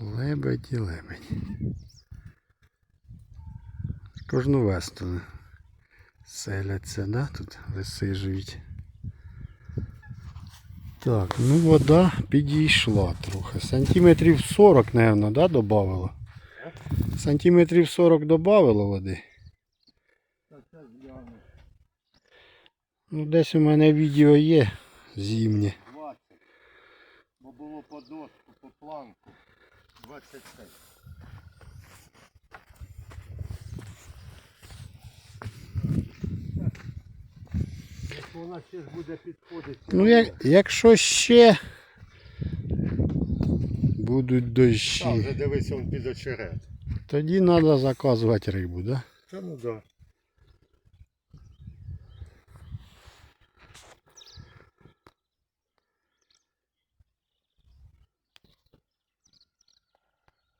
Лебедь і лебедь. Кожну весту селяться, да? Тут висижують. Так, ну вода підійшла трохи. Сантиметрів 40, напевно, да, додавало? Сантиметрів 40 додавало води. Ну, десь у мене відео є зимнє. 20. Бо було по доску. 25. Якщо вона ще ж буде підходити. Ну, як, якщо ще будуть Там дощі, під очерет. тоді треба заказувати рибу, да? Та ну да.